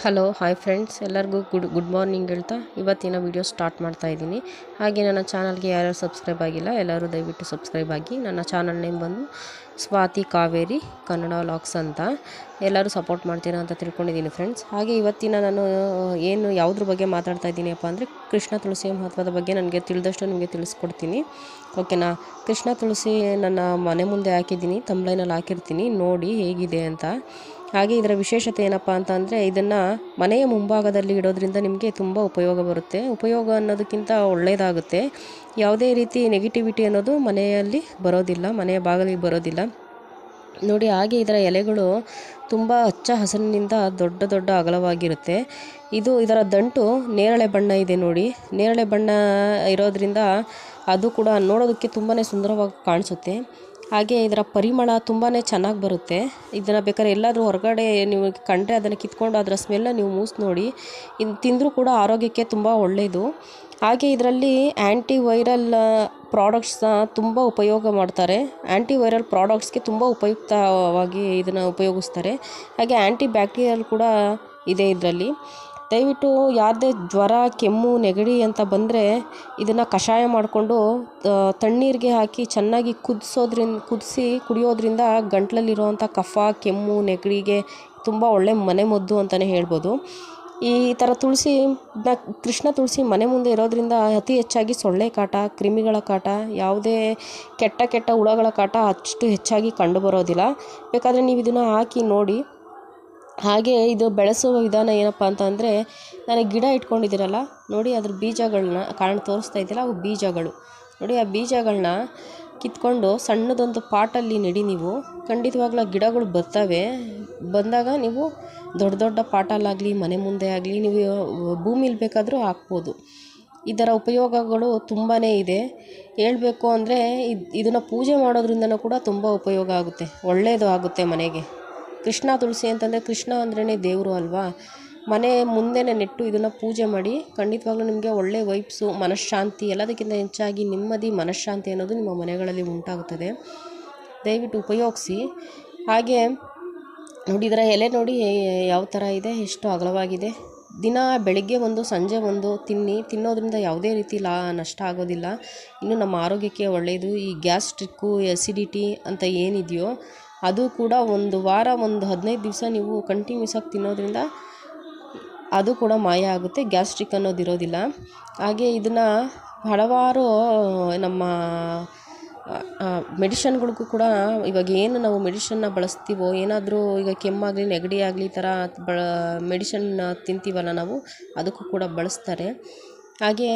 Hello hi friends ಎಲ್ಲರಿಗೂ good good morning ಹೇಳ್ತಾ ಇವತ್ತಿನ ವಿಡಿಯೋ ಸ್ಟಾರ್ಟ್ ಮಾಡ್ತಾ ಇದ್ದೀನಿ. ಹಾಗೆ ನನ್ನ ಚಾನಲ್ಗೆ ಯಾರ್ಯಾರು ಸಬ್ಸ್ಕ್ರೈಬ್ ಆಗಿಲ್ಲ, ಎಲ್ಲರೂ ದಯವಿಟ್ಟು ಸಬ್ಸ್ಕ್ರೈಬ್ ಆಗಿ. ನನ್ನ ಚಾನಲ್ ನೇಮ್ ಬಂದು ಸ್ವಾತಿ ಕಾವೇರಿ ಕನ್ನಡ ಲಾಕ್ಸ್ ಅಂತ. ಎಲ್ಲರೂ ಸಪೋರ್ಟ್ ಮಾಡ್ತೀರಾ ಅಂತ ತಿಳ್ಕೊಂಡಿದ್ದೀನಿ ಫ್ರೆಂಡ್ಸ್ ಹಾಗೆ ಇವತ್ತಿನ ನಾನು, ಏನು ಯಾವುದ್ರ ಬಗ್ಗೆ ಮಾತಾಡ್ತಾ ಇದ್ದೀನಿಪ್ಪ ಅಂದರೆ ಕೃಷ್ಣ ತುಳಸಿಯ ಮಹತ್ವದ ಬಗ್ಗೆ ನನಗೆ ತಿಳಿದಷ್ಟು ನಿಮಗೆ ತಿಳಿಸ್ಕೊಡ್ತೀನಿ. ಓಕೆನಾ ಕೃಷ್ಣ ತುಳಸಿ ನನ್ನ ಮನೆ ಮುಂದೆ ಹಾಕಿದ್ದೀನಿ ತಂಬ್ಲೈನಲ್ಲಿ ಹಾಕಿರ್ತೀನಿ. ನೋಡಿ ಹೇಗಿದೆ ಅಂತ. ಹಾಗೆ ಇದರ ವಿಶೇಷತೆ ಏನಪ್ಪ ಅಂತ ಅಂದರೆ ಇದನ್ನು ಮನೆಯ ಮುಂಭಾಗದಲ್ಲಿ ಇಡೋದ್ರಿಂದ ನಿಮಗೆ ತುಂಬ ಉಪಯೋಗ ಬರುತ್ತೆ. ಉಪಯೋಗ ಅನ್ನೋದಕ್ಕಿಂತ ಒಳ್ಳೆಯದಾಗುತ್ತೆ ಯಾವುದೇ ರೀತಿ ನೆಗೆಟಿವಿಟಿ ಅನ್ನೋದು ಮನೆಯಲ್ಲಿ ಬರೋದಿಲ್ಲ, ಮನೆಯ ಬಾಗಿಲಿಗೆ ಬರೋದಿಲ್ಲ. ನೋಡಿ, ಹಾಗೆ ಇದರ ಎಲೆಗಳು ತುಂಬ ಹಚ್ಚ ಹಸಿರಿನಿಂದ ದೊಡ್ಡ ದೊಡ್ಡ ಅಗಲವಾಗಿರುತ್ತೆ. ಇದು ಇದರ ದಂಟು ನೇರಳೆ ಬಣ್ಣ ಇದೆ ನೋಡಿ. ನೇರಳೆ ಬಣ್ಣ ಇರೋದ್ರಿಂದ ಅದು ಕೂಡ ನೋಡೋದಕ್ಕೆ ತುಂಬಾ ಸುಂದರವಾಗಿ ಕಾಣಿಸುತ್ತೆ. ಹಾಗೆ ಇದರ ಪರಿಮಳ ತುಂಬಾ ಚೆನ್ನಾಗಿ ಬರುತ್ತೆ. ಇದನ್ನು ಬೇಕಾದ್ರೆ ಎಲ್ಲಾದರೂ ಹೊರಗಡೆ ನೀವು ಕಂಡರೆ ಅದನ್ನು ಕಿತ್ಕೊಂಡು ಅದರ ಸ್ಮೆಲ್ಲ ನೀವು ಮೂಸಿ ನೋಡಿ, ಇದು ತಿಂದರೂ ಕೂಡ ಆರೋಗ್ಯಕ್ಕೆ ತುಂಬ ಒಳ್ಳೆಯದು ಹಾಗೆ ಇದರಲ್ಲಿ ಆ್ಯಂಟಿ ವೈರಲ್ ಪ್ರಾಡಕ್ಟ್ಸ್ನ ತುಂಬ ಉಪಯೋಗ ಮಾಡ್ತಾರೆ. ಆ್ಯಂಟಿ ವೈರಲ್ ಪ್ರಾಡಕ್ಟ್ಸ್ಗೆ ತುಂಬ ಉಪಯುಕ್ತವಾಗಿ ಇದನ್ನು ಉಪಯೋಗಿಸ್ತಾರೆ. ಹಾಗೆ ಆ್ಯಂಟಿ ಬ್ಯಾಕ್ಟೀರಿಯಲ್ ಕೂಡ ಇದೆ ಇದರಲ್ಲಿ. ದಯವಿಟ್ಟು ಯಾರದೇ ಜ್ವರ, ಕೆಮ್ಮು, ನೆಗಡಿ ಅಂತ ಬಂದರೆ ಇದನ್ನು ಕಷಾಯ ಮಾಡಿಕೊಂಡು ತಣ್ಣೀರಿಗೆ ಹಾಕಿ ಚೆನ್ನಾಗಿ ಕುದಿಸೋದ್ರಿಂದ ಕುದಿಸಿ ಕುಡಿಯೋದ್ರಿಂದ ಗಂಟ್ಲಲ್ಲಿರುವಂಥ ಕಫ, ಕೆಮ್ಮು, ನೆಗಡಿಗೆ ತುಂಬ ಒಳ್ಳೆ ಮನೆಮದ್ದು ಅಂತಲೇ ಹೇಳ್ಬೋದು. ಈ ಥರ ತುಳಸಿ ಕೃಷ್ಣ ತುಳಸಿ ಮನೆ ಮುಂದೆ ಇರೋದ್ರಿಂದ ಅತಿ ಹೆಚ್ಚಾಗಿ ಸೊಳ್ಳೆ ಕಾಟ, ಕ್ರಿಮಿಗಳ ಕಾಟ, ಯಾವುದೇ ಕೆಟ್ಟ ಕೆಟ್ಟ ಹುಳಗಳ ಕಾಟ ಅಷ್ಟು ಹೆಚ್ಚಾಗಿ ಕಂಡುಬರೋದಿಲ್ಲ ಬೇಕಾದರೆ ನೀವು ಇದನ್ನು ಹಾಕಿ ನೋಡಿ. ಹಾಗೆ ಇದು ಬೆಳೆಸುವ ವಿಧಾನ ಏನಪ್ಪ ಅಂತ ಅಂದರೆ ನಾನು ಗಿಡ ಇಟ್ಕೊಂಡಿದ್ದೀರಲ್ಲ, ನೋಡಿ ಅದ್ರ ಬೀಜಗಳನ್ನ ಕಾರಣ ತೋರಿಸ್ತಾ ಇದ್ದೀರ ಅವು ಬೀಜಗಳು. ನೋಡಿ ಆ ಬೀಜಗಳನ್ನ ಕಿತ್ಕೊಂಡು ಸಣ್ಣದೊಂದು ಪಾಟಲ್ಲಿ ನೆಡಿ ನೀವು. ಖಂಡಿತವಾಗ್ಲೂ ಗಿಡಗಳು ಬರ್ತವೆ. ಬಂದಾಗ ನೀವು ದೊಡ್ಡ ದೊಡ್ಡ ಪಾಟಲ್ಲಾಗಲಿ, ಮನೆ ಮುಂದೆ ಆಗಲಿ, ನೀವು ಭೂಮಿಲಿ ಬೇಕಾದರೂ ಹಾಕ್ಬೋದು. ಇದರ ಉಪಯೋಗಗಳು ತುಂಬಾ ಇದೆ. ಹೇಳಬೇಕು ಅಂದರೆ ಇದು, ಇದನ್ನು ಪೂಜೆ ಮಾಡೋದ್ರಿಂದನೂ ಕೂಡ ತುಂಬ ಉಪಯೋಗ ಆಗುತ್ತೆ. ಒಳ್ಳೆಯದು ಆಗುತ್ತೆ ಮನೆಗೆ. ಕೃಷ್ಣ ತುಳಸಿ ಅಂತಂದರೆ ಕೃಷ್ಣ ಅಂದ್ರೇ ದೇವರು ಅಲ್ವಾ? ಮನೆ ಮುಂದೆನೇ ನೆಟ್ಟು ಇದನ್ನು ಪೂಜೆ ಮಾಡಿ ಖಂಡಿತವಾಗ್ಲೂ ನಿಮಗೆ ಒಳ್ಳೆ ವೈಪ್ಸು ಮನಃಶಾಂತಿ, ಎಲ್ಲದಕ್ಕಿಂತ ಹೆಚ್ಚಾಗಿ ನೆಮ್ಮದಿ, ಮನಃಶಾಂತಿ ಅನ್ನೋದು ನಿಮ್ಮ ಮನೆಗಳಲ್ಲಿ ಉಂಟಾಗುತ್ತದೆ. ದಯವಿಟ್ಟು ಉಪಯೋಗಿಸಿ. ಹಾಗೆ ನೋಡಿ, ಇದರ ಎಲೆ ನೋಡಿ ಯಾವ ಥರ ಇದೆ, ಎಷ್ಟು ಅಗಲವಾಗಿದೆ. ದಿನ ಬೆಳಗ್ಗೆ ಒಂದು, ಸಂಜೆ ಒಂದು, ತಿನ್ನಿ. ತಿನ್ನೋದ್ರಿಂದ ಯಾವುದೇ ರೀತಿ ಲಾ, ನಷ್ಟ ಆಗೋದಿಲ್ಲ. ಇನ್ನು ನಮ್ಮ ಆರೋಗ್ಯಕ್ಕೆ ಒಳ್ಳೆಯದು. ಈ ಗ್ಯಾಸ್ಟ್ರಿಕ್ಕು, ಎಸಿಡಿಟಿ ಅಂತ ಏನಿದೆಯೋ ಅದು ಕೂಡ ಒಂದು ವಾರ, ಒಂದು ಹದಿನೈದು ದಿವಸ ನೀವು ಕಂಟಿನ್ಯೂಸ್ ಆಗಿ ತಿನ್ನೋದ್ರಿಂದ ಅದು ಕೂಡ ಮಾಯ ಆಗುತ್ತೆ ಗ್ಯಾಸ್ಟ್ರಿಕ್ ಅನ್ನೋದು ಇರೋದಿಲ್ಲ. ಹಾಗೆ ಇದನ್ನು ಹಲವಾರು, ನಮ್ಮ ಮೆಡಿಷನ್ಗಳಿಗೂ ಕೂಡ ಇವಾಗ ಏನು ನಾವು ಮೆಡಿಷನ್ನ ಬಳಸ್ತೀವೋ, ಏನಾದರೂ ಈಗ ಕೆಮ್ಮಾಗಲಿ, ನೆಗಡಿ ಆಗಲಿ ಈ ಥರ ಬಳ ಮೆಡಿಷನ್ ತಿಂತೀವಲ್ಲ ನಾವು, ಅದಕ್ಕೂ ಕೂಡ ಬಳಸ್ತಾರೆ. ಹಾಗೆ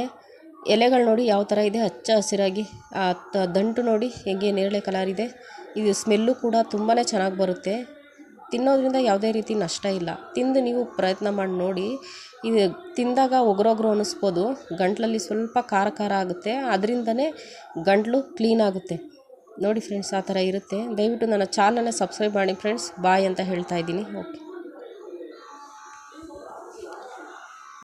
ಎಲೆಗಳು ನೋಡಿ ಯಾವ ಥರ ಇದೆ, ಹಚ್ಚ ಹಸಿರಾಗಿ, ಆ ದಂಟು ನೋಡಿ ಹೇಗೆ ನೇರಳೆ ಕಲರ್ ಇದೆ. ಇದು ಸ್ಮೆಲ್ಲು ಕೂಡ ತುಂಬಾ ಚೆನ್ನಾಗಿ ಬರುತ್ತೆ. ತಿನ್ನೋದ್ರಿಂದ ಯಾವುದೇ ರೀತಿ ನಷ್ಟ ಇಲ್ಲ. ತಿಂದು ನೀವು ಪ್ರಯತ್ನ ಮಾಡಿ ನೋಡಿ. ಇದು ತಿಂದಾಗ ಒಗ್ರೊಗ್ರು ಅನ್ನಿಸ್ಬೋದು ಗಂಟ್ಲಲ್ಲಿ ಸ್ವಲ್ಪ ಖಾರ ಖಾರ ಆಗುತ್ತೆ. ಅದರಿಂದನೇ ಗಂಟಲು ಕ್ಲೀನ್ ಆಗುತ್ತೆ. ನೋಡಿ ಫ್ರೆಂಡ್ಸ್, ಆ ಥರ ಇರುತ್ತೆ. ದಯವಿಟ್ಟು ನನ್ನ ಚಾನಲ್ನ ಸಬ್ಸ್ಕ್ರೈಬ್ ಮಾಡಿ ಫ್ರೆಂಡ್ಸ್. ಬಾಯ್ ಅಂತ ಹೇಳ್ತಾ ಇದ್ದೀನಿ. ಓಕೆ.